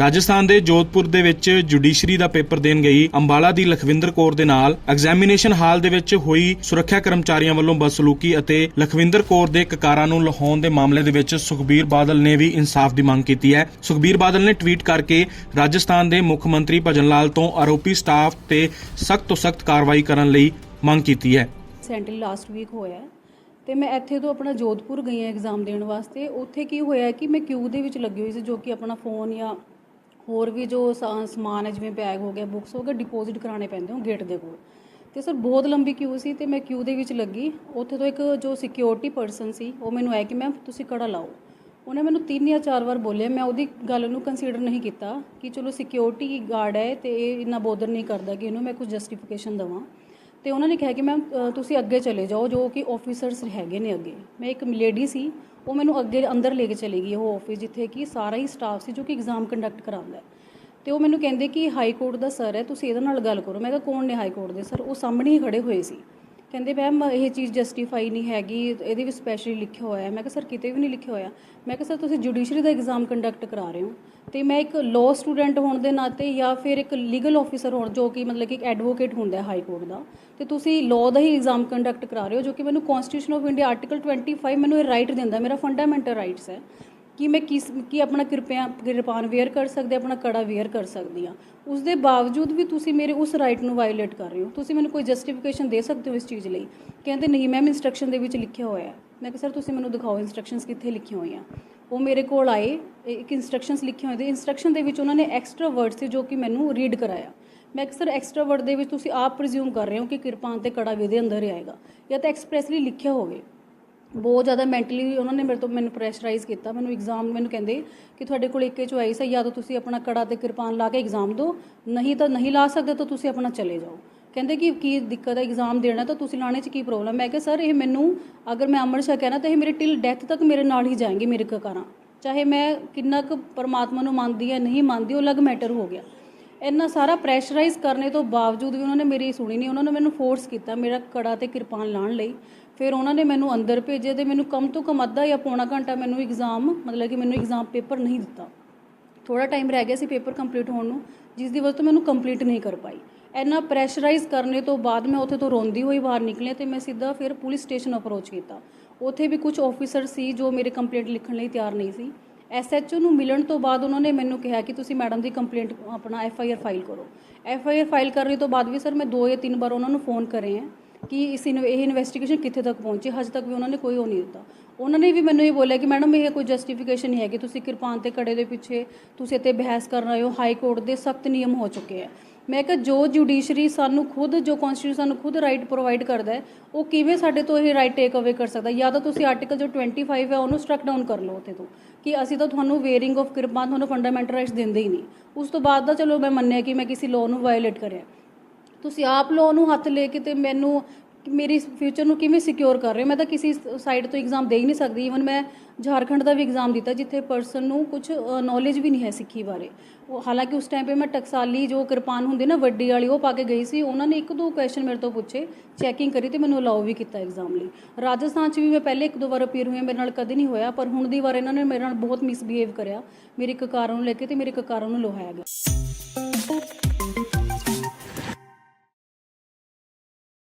ਰਾਜਸਥਾਨ ਦੇ ਜੋਧਪੁਰ ਦੇ ਵਿੱਚ ਜੁਡੀਸ਼ਰੀ ਦਾ ਪੇਪਰ ਦੇਣ ਗਈ ਅੰਬਾਲਾ ਦੀ ਲਖਵਿੰਦਰ ਕੌਰ ਦੇ ਨਾਲ। ਐਗਜ਼ਾਮੀਨੇਸ਼ਨ ਹਾਲ ਦੇ ਵਿੱਚ ਹੋਈ ਸੁਰੱਖਿਆ ਕਰਮਚਾਰੀਆਂ ਵੱਲੋਂ ਬਦਸਲੂਕੀ ਅਤੇ ਲਖਵਿੰਦਰ ਕੌਰ ਦੇ ਕਕਾਰਾਂ ਨੂੰ ਲਹਾਉਣ ਦੇ ਮਾਮਲੇ ਦੇ ਵਿੱਚ ਸੁਖਬੀਰ ਬਾਦਲ ਨੇ ਵੀ ਇਨਸਾਫ ਦੀ ਮੰਗ ਕੀਤੀ ਹੈ। ਸੁਖਬੀਰ ਬਾਦਲ ਨੇ ਟਵੀਟ ਕਰਕੇ ਰਾਜਸਥਾਨ ਦੇ ਮੁੱਖ ਮੰਤਰੀ ਭਜਨ ਲਾਲ ਤੋਂ ਆਰੋਪੀ ਸਟਾਫ ਤੇ ਸਖਤ ਤੋਂ ਸਖਤ ਕਾਰਵਾਈ ਕਰਨ ਲਈ ਮੰਗ ਕੀਤੀ ਹੈ। ਸੈਂਟਰਲ ਲਾਸਟ ਵੀਕ ਹੋਇਆ ਤੇ ਮੈਂ ਇੱਥੇ ਤੋਂ ਆਪਣਾ ਜੋਧਪੁਰ ਗਈ ਹਾਂ ਐਗਜ਼ਾਮ ਦੇਣ ਵਾਸਤੇ। ਉੱਥੇ ਕੀ ਹੋਇਆ ਕਿ ਮੈਂ ਕਿਊ ਦੇ ਵਿੱਚ ਲੱਗੀ ਹੋਈ ਸੀ ਜੋ ਕਿ ਆਪਣਾ ਫੋਨ ਜਾਂ ਹੋਰ ਵੀ ਜੋ ਸਾ- ਸਮਾਨ ਹੈ, ਜਿਵੇਂ ਬੈਗ ਹੋ ਗਿਆ ਬੁੱਕਸ ਹੋ ਗਿਆ ਡਿਪੋਜ਼ਿਟ ਕਰਾਉਣੇ ਪੈਂਦੇ ਹੋ ਗੇਟ ਦੇ ਕੋਲ। ਤੇ ਸਰ ਬਹੁਤ ਲੰਬੀ ਕਿਊ ਸੀ ਤੇ ਮੈਂ ਕਿਊ ਦੇ ਵਿੱਚ ਲੱਗੀ। ਉੱਥੇ ਤੋਂ ਇੱਕ ਜੋ ਸਿਕਿਉਰਿਟੀ ਪਰਸਨ ਸੀ, ਉਹ ਮੈਨੂੰ ਆਇਆ ਕਿ ਮੈਮ ਤੁਸੀਂ ਕੜਾ ਲਾਓ। ਉਹਨੇ ਮੈਨੂੰ ਤਿੰਨ ਜਾਂ ਚਾਰ ਵਾਰ ਬੋਲਿਆ। ਮੈਂ ਉਹਦੀ ਗੱਲ ਨੂੰ ਕੰਸੀਡਰ ਨਹੀਂ ਕੀਤਾ ਕਿ ਚਲੋ ਸਿਕਿਉਰਿਟੀ ਗਾਰਡ ਹੈ ਤੇ ਇਹ ਇੰਨਾ ਬੋਦਰ ਨਹੀਂ ਕਰਦਾ ਕਿ ਇਹਨੂੰ ਮੈਂ ਕੁਝ ਜਸਟੀਫਿਕੇਸ਼ਨ ਦਵਾਂ। ਤੇ ਉਹਨਾਂ ਨੇ ਕਿਹਾ ਕਿ ਮੈਮ ਤੁਸੀਂ ਅੱਗੇ ਚਲੇ ਜਾਓ, ਜੋ ਕਿ ਆਫੀਸਰਸ ਹੈਗੇ ਨੇ ਅੱਗੇ। ਮੈਂ ਇੱਕ ਲੇਡੀ ਸੀ ਉਹ ਮੈਨੂੰ ਅੱਗੇ ਅੰਦਰ ਲੈ ਕੇ ਚਲੀ ਗਈ ਉਹ ਆਫਿਸ ਜਿੱਥੇ ਕਿ ਸਾਰਾ ਹੀ ਸਟਾਫ ਸੀ ਜੋ ਕਿ ਐਗਜ਼ਾਮ ਕੰਡਕਟ ਕਰਾਉਂਦਾ ਹੈ। ਤੇ ਉਹ ਮੈਨੂੰ ਕਹਿੰਦੇ ਕਿ ਹਾਈ ਕੋਰਟ ਦਾ ਸਰ ਹੈ, ਤੁਸੀਂ ਇਹਦੇ ਨਾਲ ਗੱਲ ਕਰੋ। ਮੈਂ ਕਿਹਾ, ਕੌਣ ਨੇ ਹਾਈ ਕੋਰਟ ਦੇ? ਸਰ ਉਹ ਸਾਹਮਣੇ ਹੀ ਖੜੇ ਹੋਏ ਸੀ। ਕਹਿੰਦੇ, ਮੈਮ, ਇਹ ਚੀਜ਼ ਜਸਟੀਫਾਈ ਨਹੀਂ ਹੈਗੀ, ਇਹਦੇ ਵਿੱਚ ਸਪੈਸ਼ਲੀ ਲਿਖਿਆ ਹੋਇਆ ਮੈਂ ਕਿਹਾ, ਸਰ, ਕਿਤੇ ਵੀ ਨਹੀਂ ਲਿਖਿਆ ਹੋਇਆ। ਮੈਂ ਕਿਹਾ, ਸਰ, ਤੁਸੀਂ ਜੁਡੀਸ਼ਰੀ ਦਾ ਐਗਜ਼ਾਮ ਕੰਡਕਟ ਕਰਾ ਰਹੇ ਹੋ ਤੇ ਮੈਂ ਇੱਕ ਲਾਅ ਸਟੂਡੈਂਟ ਹੋਣ ਦੇ ਨਾਤੇ ਜਾਂ ਫਿਰ ਇੱਕ ਲੀਗਲ ਆਫੀਸਰ ਹੋਣ, ਜੋ ਕਿ ਮਤਲਬ ਕਿ ਇੱਕ ਐਡਵੋਕੇਟ ਹੁੰਦਾ ਹੈ ਹਾਈ ਕੋਰਟ ਦਾ, ਤੇ ਤੁਸੀਂ ਲਾਅ ਦਾ ਹੀ ਐਗਜ਼ਾਮ ਕੰਡਕਟ ਕਰਾ ਰਹੇ ਹੋ, ਜੋ ਕਿ ਮੈਨੂੰ ਕਨਸਟੀਟਿਊਸ਼ਨ ਆਫ ਇੰਡੀਆ ਆਰਟੀਕਲ 25 ਮੈਨੂੰ ਇਹ ਰਾਈਟ ਦਿੰਦਾ ਮੇਰਾ ਫੰਡਾਮੈਂਟਲ ਰਾਈਟਸ ਹੈ। ਕਿ ਮੈਂ ਕਿਸ, ਕੀ ਆਪਣਾ ਕਿਰਪਾ ਕਿਰਪਾਨ ਵੇਅਰ ਕਰ ਸਕਦੇ ਆਪਣਾ ਕੜਾ ਵੇਅਰ ਕਰ ਸਕਦੀ ਹਾਂ। ਉਸ ਦੇ ਬਾਵਜੂਦ ਵੀ ਤੁਸੀਂ ਮੇਰੇ ਉਸ ਰਾਈਟ ਨੂੰ ਵਾਇਲੇਟ ਕਰ ਰਹੇ ਹੋ। ਤੁਸੀਂ ਮੈਨੂੰ ਕੋਈ ਜਸਟੀਫਿਕੇਸ਼ਨ ਦੇ ਸਕਦੇ ਹੋ ਇਸ ਚੀਜ਼ ਲਈ? ਕਹਿੰਦੇ ਨਹੀਂ ਮੈਮ ਇਨਸਟਰਕਸ਼ਨ ਦੇ ਵਿੱਚ ਲਿਖਿਆ ਹੋਇਆ ਹੈ। ਮੈਂ ਕਿਹਾ ਸਰ ਤੁਸੀਂ ਮੈਨੂੰ ਦਿਖਾਓ ਇਨਸਟਰਕਸ਼ਨਸ ਕਿੱਥੇ ਲਿਖੀਆਂ ਹੋਈਆਂ? ਉਹ ਮੇਰੇ ਕੋਲ ਆਏ ਇੱਕ ਇਨਸਟਰਕਸ਼ਨਸ ਲਿਖੇ ਹੋਏ ਤੇ ਇਨਸਟਰਕਸ਼ਨ ਦੇ ਵਿੱਚ ਉਹਨਾਂ ਨੇ ਐਕਸਟਰਾ ਵਰਡਸ ਸੀ ਜੋ ਕਿ ਮੈਨੂੰ ਰੀਡ ਕਰਾਇਆ। ਮੈਂ ਕਿਹਾ ਸਰ ਐਕਸਟਰਾ ਵਰਡ ਦੇ ਵਿੱਚ ਤੁਸੀਂ ਆਪ ਪ੍ਰੀਜ਼ਿਊਮ ਕਰ ਰਹੇ ਹੋ ਕਿ ਕਿਰਪਾਨ ਤੇ ਕੜਾ ਵੀ ਅੰਦਰ ਹੀ ਆਏਗਾ ਜਾਂ ਤਾਂ ਐਕਸਪ੍ਰੈਸਲੀ ਲਿਖਿਆ ਹੋਵੇ। ਬਹੁਤ ਜ਼ਿਆਦਾ ਮੈਂਟਲੀ ਉਹਨਾਂ ਨੇ ਮੇਰੇ ਤੋਂ ਮੈਨੂੰ ਪ੍ਰੈਸ਼ਰਾਈਜ਼ ਕੀਤਾ, ਮੈਨੂੰ ਐਗਜ਼ਾਮ ਮੈਨੂੰ ਕਹਿੰਦੇ ਕਿ ਤੁਹਾਡੇ ਕੋਲ ਇੱਕ ਚੁਆਇਸ ਹੈ ਜਾਂ ਤਾਂ ਤੁਸੀਂ ਆਪਣਾ ਕੜਾ ਤੇ ਕਿਰਪਾਨ ਲਾ ਕੇ ਐਗਜ਼ਾਮ ਦਿਓ, ਨਹੀਂ ਤਾਂ ਨਹੀਂ ਲਾ ਸਕਦੇ ਤਾਂ ਤੁਸੀਂ ਆਪਣਾ ਚਲੇ ਜਾਓ। ਕਹਿੰਦੇ ਕਿ ਕੀ ਦਿੱਕਤ ਹੈ ਐਗਜ਼ਾਮ ਦੇਣਾ, ਤਾਂ ਤੁਸੀਂ ਲਾਣੇ 'ਚ ਕੀ ਪ੍ਰੋਬਲਮ ਮੈਂ ਕਿਹਾ, ਸਰ, ਇਹ ਮੈਨੂੰ, ਅਗਰ ਮੈਂ ਅਮਰ ਸ਼ਾ ਕਹਿਣਾ ਤਾਂ ਇਹ ਮੇਰੇ ਟਿਲ ਡੈਥ ਤੱਕ ਮੇਰੇ ਨਾਲ ਹੀ ਜਾਣਗੇ ਮੇਰੇ ਕਕਾਰਾਂ ਚਾਹੇ ਮੈਂ ਕਿੰਨਾ ਕੁ ਪਰਮਾਤਮਾ ਨੂੰ ਮੰਨਦੀ ਹੈ ਨਹੀਂ ਮੰਨਦੀ, ਉਹ ਅਲੱਗ ਮੈਟਰ ਹੋ ਗਿਆ। ਇੰਨਾ ਸਾਰਾ ਪ੍ਰੈਸ਼ਰਾਈਜ਼ ਕਰਨੇ ਤੋਂ ਬਾਵਜੂਦ ਵੀ ਉਹਨਾਂ ਨੇ ਮੇਰੀ ਸੁਣੀ ਨਹੀਂ, ਉਹਨਾਂ ਨੇ ਮੈਨੂੰ ਫੋਰਸ ਕੀਤਾ ਮੇਰਾ ਕੜਾ ਤੇ ਕਿਰਪਾਨ ਲਾਣ ਲਈ। ਫਿਰ ਉਹਨਾਂ ਨੇ ਮੈਨੂੰ ਅੰਦਰ ਭੇਜਿਆ ਤੇ ਮੈਨੂੰ ਕਮ ਤੋਂ ਕਮ ਅੱਧਾ ਜਾਂ ਪੌਣਾ ਘੰਟਾ ਮੈਨੂੰ ਐਗਜ਼ਾਮ ਮਤਲਬ ਕਿ ਮੈਨੂੰ ਐਗਜ਼ਾਮ ਪੇਪਰ ਨਹੀਂ ਦਿੱਤਾ। ਥੋੜਾ ਟਾਈਮ ਰਹਿ ਗਿਆ ਸੀ ਪੇਪਰ ਕੰਪਲੀਟ ਹੋਣ ਨੂੰ, ਜਿਸ ਦੀ ਵਜ੍ਹਾ ਤੋਂ ਮੈਨੂੰ ਕੰਪਲੀਟ ਨਹੀਂ ਕਰ ਪਾਈ। ਇੰਨਾ ਪ੍ਰੈਸ਼ਰਾਈਜ਼ ਕਰਨੇ ਤੋਂ ਬਾਅਦ ਮੈਂ ਉੱਥੇ ਤੋਂ ਰੋਂਦੀ ਹੋਈ ਬਾਹਰ ਨਿਕਲਿਆ ਤੇ ਮੈਂ ਸਿੱਧਾ ਫਿਰ ਪੁਲਿਸ ਸਟੇਸ਼ਨ ਅਪਰੋਚ ਕੀਤਾ। ਉੱਥੇ ਵੀ ਕੁਝ ਆਫੀਸਰ ਸੀ ਜੋ ਮੇਰੇ ਕੰਪਲੇਂਟ ਲਿਖਣ ਲਈ ਤਿਆਰ ਨਹੀਂ ਸੀ। ਐਸਐਚਓ ਨੂੰ ਮਿਲਣ ਤੋਂ ਬਾਅਦ ਉਹਨਾਂ ਨੇ ਮੈਨੂੰ ਕਿਹਾ ਕਿ ਤੁਸੀਂ ਮੈਡਮ ਦੀ ਕੰਪਲੇਂਟ ਆਪਣਾ ਐਫਆਈਆਰ ਫਾਈਲ ਕਰੋ। ਐਫਆਈਆਰ ਫਾਈਲ ਕਰਨ ਤੋਂ ਬਾਅਦ ਵੀ ਸਰ ਮੈਂ ਦੋ ਜਾਂ ਤਿੰਨ ਵਾਰ ਉਹਨਾਂ ਨੂੰ ਫੋਨ ਕਰੇ ਹੈ ਕਿ ਇਸ ਇਨ- ਇਹ ਇਨਵੈਸਟੀਗੇਸ਼ਨ ਕਿੱਥੇ ਤੱਕ ਪਹੁੰਚੀ, ਹਜੇ ਤੱਕ ਵੀ ਉਹਨਾਂ ਨੇ ਕੋਈ ਉਹ ਨਹੀਂ ਦਿੱਤਾ। ਉਹਨਾਂ ਨੇ ਵੀ ਮੈਨੂੰ ਇਹ ਬੋਲਿਆ ਕਿ ਮੈਡਮ ਇਹ ਕੋਈ ਜਸਟੀਫਿਕੇਸ਼ਨ ਨਹੀਂ ਹੈ ਕਿ ਤੁਸੀਂ ਕਿਰਪਾਨ ਤੇ ਕੜੇ ਦੇ ਪਿੱਛੇ, ਤੁਸੀਂ ਇੱਥੇ ਬਹਿਸ ਕਰ ਰਹੇ ਹੋ, ਹਾਈ ਕੋਰਟ ਦੇ ਸਖਤ ਨਿਯਮ ਹੋ ਚੁੱਕੇ ਹੈ ਮੈਂ ਕਿਹਾ ਜੋ ਜੁਡੀਸ਼ਰੀ ਸਾਨੂੰ ਖੁਦ, ਜੋ ਕਨਸਟੀਟਿਊਸ਼ਨ ਸਾਨੂੰ ਖੁਦ ਰਾਈਟ ਪ੍ਰੋਵਾਈਡ ਕਰਦਾ ਹੈ, ਉਹ ਕਿਵੇਂ ਸਾਡੇ ਤੋਂ ਇਹ ਰਾਈਟ ਟੇਕ ਅਵੇ ਕਰ ਸਕਦਾ? ਜਾਂ ਤਾਂ ਤੁਸੀਂ ਆਰਟੀਕਲ ਜੋ 25 ਹੈ, ਉਹਨੂੰ ਸਟਰਕ ਡਾਊਨ ਕਰ ਲਓ ਉੱਥੇ ਤੋਂ, ਕਿ ਅਸੀਂ ਤਾਂ ਤੁਹਾਨੂੰ ਵੇਅਰਿੰਗ ਆਫ ਕਿਰਪਾਨ ਤੁਹਾਨੂੰ ਫੰਡਾਮੈਂਟਲ ਰਾਈਟਸ ਦਿੰਦੇ ਹੀ ਨਹੀਂ। ਉਸ ਤੋਂ ਬਾਅਦ ਦਾ ਚਲੋ ਮੈਂ ਮੰਨਿਆ ਕਿ ਮੈਂ ਕਿਸੇ ਲਾਅ ਨੂੰ ਵਾਇਓਲੇਟ ਕਰਿਆ। ਤੁਸੀਂ ਆਪ ਲਾਅ ਨੂੰ ਹੱਥ ਲੈ ਕੇ ਤੇ ਮੈਨੂੰ ਕਿ ਮੇਰੀ ਫਿਊਚਰ ਨੂੰ ਕਿਵੇਂ ਸਿਕਿਉਰ ਕਰ ਰਹੇ ਮੈਂ ਤਾਂ ਕਿਸੇ ਸਾਈਡ ਤੋਂ ਐਗਜ਼ਾਮ ਦੇ ਹੀ ਨਹੀਂ ਸਕਦੀ। ਇਵਨ ਮੈਂ ਝਾਰਖੰਡ ਦਾ ਵੀ ਐਗਜ਼ਾਮ ਦਿੱਤਾ, ਜਿੱਥੇ ਪਰਸਨ ਨੂੰ ਕੁਝ ਨੌਲੇਜ ਵੀ ਨਹੀਂ ਹੈ ਸਿੱਖੀ ਬਾਰੇ। ਉਹ ਹਾਲਾਂਕਿ ਉਸ ਟਾਈਮ 'ਤੇ ਮੈਂ ਟਕਸਾਲੀ ਜੋ ਕਿਰਪਾਨ ਹੁੰਦੀ ਨਾ, ਵੱਡੀ ਵਾਲੀ, ਉਹ ਪਾ ਕੇ ਗਈ ਸੀ। ਉਹਨਾਂ ਨੇ ਇੱਕ ਦੋ ਕੁਐਸਚਨ ਮੇਰੇ ਤੋਂ ਪੁੱਛੇ ਚੈਕਿੰਗ ਕਰੀ ਤੇ ਮੈਨੂੰ ਅਲਾਉ ਵੀ ਕੀਤਾ ਐਗਜ਼ਾਮ ਲਈ। ਰਾਜਸਥਾਨ 'ਚ ਵੀ ਮੈਂ ਪਹਿਲੇ ਇੱਕ ਦੋ ਵਾਰ ਅਪੀਅਰ ਹੋਈ ਮੇਰੇ ਨਾਲ ਕਦੇ ਨਹੀਂ ਹੋਇਆ, ਪਰ ਹੁਣ ਦੀ ਵਾਰ ਇਹਨਾਂ ਨੇ ਮੇਰੇ ਨਾਲ ਬਹੁਤ ਮਿਸਬੀਹੇਵ ਕਰਿਆ। ਮੇਰੇ ਕਕਾਰਾਂ ਨੂੰ ਲੈ ਕੇ ਤੇ ਮੇਰੇ ਕਕਾਰਾਂ ਨੂੰ ਲੋਹਾਇਆ ਗਿਆ।